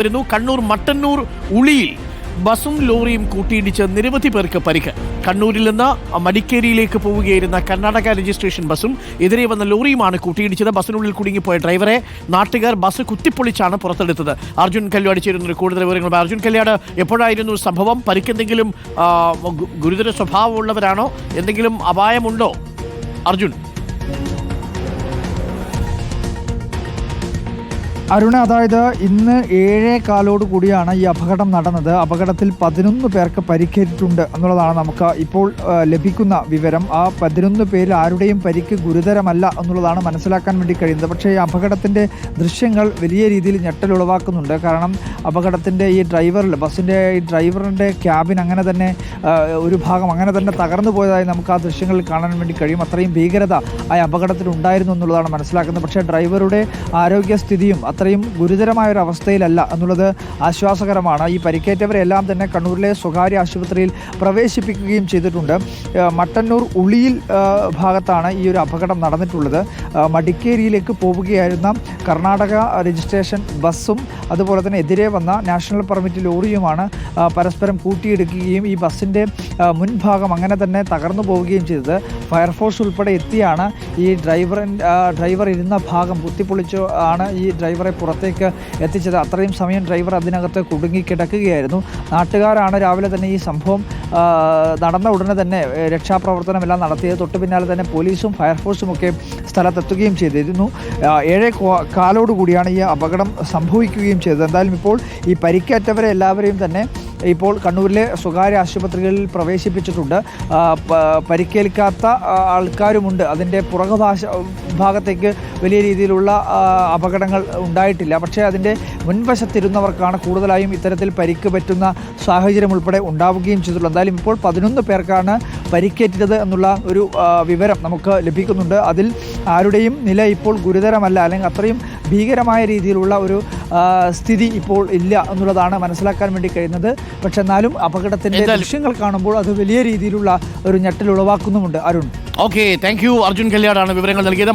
വരുന്നു കണ്ണൂർ മട്ടന്നൂർ ഉളിയിൽ ബസും ലോറിയും കൂട്ടിയിടിച്ച് നിരവധി പേർക്ക് പരിക്ക്. കണ്ണൂരിൽ നിന്ന് മടിക്കേരിയിലേക്ക് പോവുകയായിരുന്ന കർണാടക രജിസ്ട്രേഷൻ ബസും എതിരെ വന്ന ലോറിയുമാണ് കൂട്ടിയിടിച്ചത്. ബസ്സിനുള്ളിൽ കുടുങ്ങിപ്പോയ ഡ്രൈവറെ നാട്ടുകാർ ബസ് കുത്തിപ്പൊളിച്ചാണ് പുറത്തെടുത്തത്. അർജുൻ കല്യാട് ചേരുന്ന കൂടുതൽ വിവരങ്ങൾ അർജുൻ കല്യാട് എപ്പോഴായിരുന്നു സംഭവം? പരിക്കെന്തെങ്കിലും ഗുരുതര സ്വഭാവമുള്ളവരാണോ? എന്തെങ്കിലും അപായമുണ്ടോ? അർജുൻ. അരുണ അതായത് ഇന്ന് ഏഴേ കാലോട് കൂടിയാണ് ഈ അപകടം നടന്നത്. അപകടത്തിൽ പതിനൊന്ന് പേർക്ക് പരിക്കേറ്റിട്ടുണ്ട് എന്നുള്ളതാണ് നമുക്ക് ഇപ്പോൾ ലഭിക്കുന്ന വിവരം. ആ പതിനൊന്ന് പേരിൽ ആരുടെയും പരിക്ക് ഗുരുതരമല്ല എന്നുള്ളതാണ് മനസ്സിലാക്കാൻ വേണ്ടി കഴിയുന്നത്. പക്ഷേ ഈ അപകടത്തിന്റെ ദൃശ്യങ്ങൾ വലിയ രീതിയിൽ ഞെട്ടലുളവാക്കുന്നുണ്ട് കാരണം അപകടത്തിന്റെ ഈ ഡ്രൈവറിൽ ബസ്സിന്റെ ഈ ഡ്രൈവറിന്റെ ക്യാബിൻ അങ്ങനെ തന്നെ ഒരു ഭാഗം അങ്ങനെ തന്നെ തകർന്നു പോയതായി നമുക്ക് ആ ദൃശ്യങ്ങളിൽ കാണാൻ വേണ്ടി കഴിയും. അത്രയും ഭീകരത ആ അപകടത്തിൽ ഉണ്ടായിരുന്നു എന്നുള്ളതാണ് മനസ്സിലാക്കുന്നത്. പക്ഷേ ഡ്രൈവറുടെ ആരോഗ്യസ്ഥിതിയും അത്രയും അവസ്ഥയിലല്ല എന്നുള്ളത് ആശ്വാസകരമാണ്. ഈ പരിക്കേറ്റവരെല്ലാം തന്നെ കണ്ണൂരിലെ സ്വകാര്യ ആശുപത്രിയിൽ പ്രവേശിപ്പിക്കുകയും ചെയ്തിട്ടുണ്ട്. മട്ടന്നൂർ ഉളിയിൽ ഭാഗത്താണ് ഈ ഒരു അപകടം നടന്നിട്ടുള്ളത്. മടിക്കേരിയിലേക്ക് പോവുകയായിരുന്ന കർണാടക രജിസ്ട്രേഷൻ ബസ്സും അതുപോലെ തന്നെ എതിരെ വന്ന നാഷണൽ പെർമിറ്റ് ലോറിയുമാണ് പരസ്പരം കൂട്ടിയിടിക്കുകയും ഈ ബസ്സിന്റെ മുൻഭാഗം അങ്ങനെ തന്നെ തകർന്നു പോവുകയും ചെയ്തത്. ഫയർഫോഴ്സ് ഉൾപ്പെടെ എത്തിയാണ് ഈ ഡ്രൈവറിൻ ഡ്രൈവർ ഇരുന്ന ഭാഗം കുത്തിപ്പൊളിച്ച് ആണ് ഈ ഡ്രൈവറെ പുറത്തേക്ക് എത്തിച്ചത്. അത്രയും സമയം ഡ്രൈവർ അതിനകത്ത് കുടുങ്ങിക്കിടക്കുകയായിരുന്നു നാട്ടുകാരാണ് രാവിലെ തന്നെ ഈ സംഭവം നടന്ന ഉടനെ തന്നെ രക്ഷാപ്രവർത്തനമെല്ലാം നടത്തിയത്. തൊട്ടു പിന്നാലെ തന്നെ പോലീസും ഫയർഫോഴ്സും ഒക്കെ സ്ഥലത്തെത്തുകയും ചെയ്തിരുന്നു. ഏഴേ കാലോടുകൂടിയാണ് ഈ അപകടം സംഭവിക്കുകയും ചെയ്തത്. എന്തായാലും ഇപ്പോൾ ഈ പരിക്കേറ്റവരെ എല്ലാവരെയും തന്നെ ഇപ്പോൾ കണ്ണൂരിലെ സ്വകാര്യ ആശുപത്രികളിൽ പ്രവേശിപ്പിച്ചിട്ടുണ്ട്. പരിക്കേൽക്കാത്ത ആൾക്കാരുമുണ്ട്. അതിന്റെ പുറകുഭാഷ ഭാഗത്തേക്ക് വലിയ രീതിയിലുള്ള അപകടങ്ങൾ ഉണ്ടായിട്ടില്ല. പക്ഷേ അതിന്റെ മുൻവശത്തിരുന്നവർക്കാണ് കൂടുതലായും ഇത്തരത്തിൽ പരിക്ക് പറ്റുന്ന സാഹചര്യം ഉൾപ്പെടെ ഉണ്ടാവുകയും ചെയ്തിട്ടുള്ളത്. എന്തായാലും ഇപ്പോൾ പതിനൊന്ന് പേർക്കാണ് പരിക്കേറ്റത് എന്നുള്ള ഒരു വിവരം നമുക്ക് ലഭിക്കുന്നുണ്ട്. അതിൽ ആരുടെയും നില ഇപ്പോൾ ഗുരുതരമല്ല അല്ലെങ്കിൽ അത്രയും ഭീകരമായ രീതിയിലുള്ള ഒരു സ്ഥിതി ഇപ്പോൾ ഇല്ല എന്നുള്ളതാണ് മനസ്സിലാക്കാൻ വേണ്ടി കഴിയുന്നത്. പക്ഷെ എന്നാലും അപകടത്തിന്റെ ലക്ഷ്യങ്ങൾ ദൃശ്യങ്ങൾ കാണുമ്പോൾ അത് വലിയ രീതിയിലുള്ള ഒരു ഞെട്ടൽ ഉളവാക്കുന്നുമുണ്ട്. Arun. Okay thank you. Arjun കല്യാടാണ് വിവരങ്ങൾ നൽകിയത്.